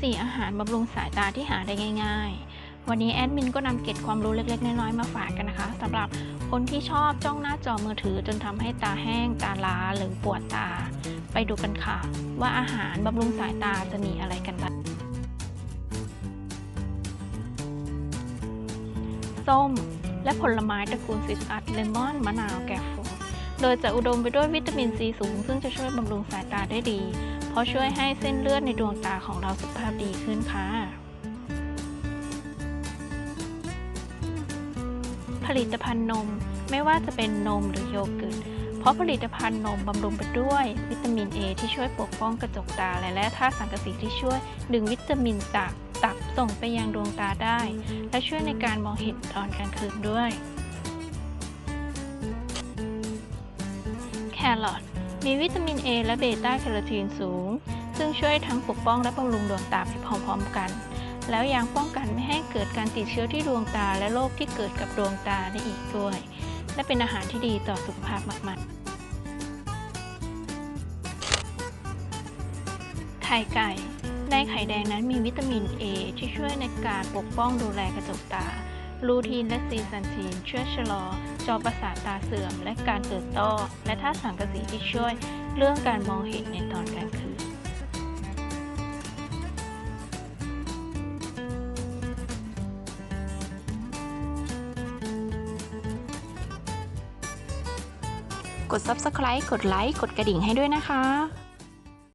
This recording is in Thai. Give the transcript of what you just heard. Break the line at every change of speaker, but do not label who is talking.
4 อาหารบำรุงสายตาที่หาได้ง่าย ๆ วันนี้แอดมินก็นำเก็ดความรู้เล็กๆ น้อยๆ มาฝากกันนะคะสำหรับคนที่ชอบจ้องหน้าจอมือถือจนทำให้ตาแห้ง ตาล้าหรือปวดตา ไปดูกันค่ะ ว่าอาหารบำรุงสายตาจะมีอะไรกันบ้างส้ม และผลไม้ตระกูลซิตรัสเลมอน มะนาว แกฟฟูโดยจะอุดมไปด้วยวิตามินซีสูง ซึ่งจะช่วยบำรุงสายตาได้ดี ราะช่วยให้เส้นเลือดในดวงตาของเราสุขภาพดีขึ้นค่ะ ผลิตภัณฑ์นมไม่ว่าจะเป็นนมหรือโยเกิร์ตเพราะผลิตภัณฑ์นมบำรุงไปด้วย วิตามิน A ที่ช่วยปกป้องกระจกตา และแร่ธาตุสังกะสีที่ช่วยดึงวิตามินจากตับส่งไปยังดวงตาได้ และช่วยในการมองเห็นตอนกลางคืนด้วย แครอท มีวิตามิน A และเบต้าแคโรทีนสูง ซึ่งช่วยทั้งปกป้องและบำรุงดวงตาไปพร้อมๆกัน แล้วยังป้องกันไม่ให้เกิดการติดเชื้อที่ดวงตาและโรคที่เกิดกับดวงตาได้อีกด้วย และเป็นอาหารที่ดีต่อสุขภาพมากๆ ไข่ไก่ในไข่แดงนั้นมีวิตามิน A ที่ช่วยในการปกป้องดูแลกระจกตา ลูทีนและซีซันทีนช่วยชะลอ จอประสาทตาเสื่อม และการเกิดต้อ และธาตุสังกะสีที่ช่วยเรื่องการมองเห็นในตอนกลางคืนกด Subscribe กดไลค์ กดกระดิ่งให้ด้วยนะคะ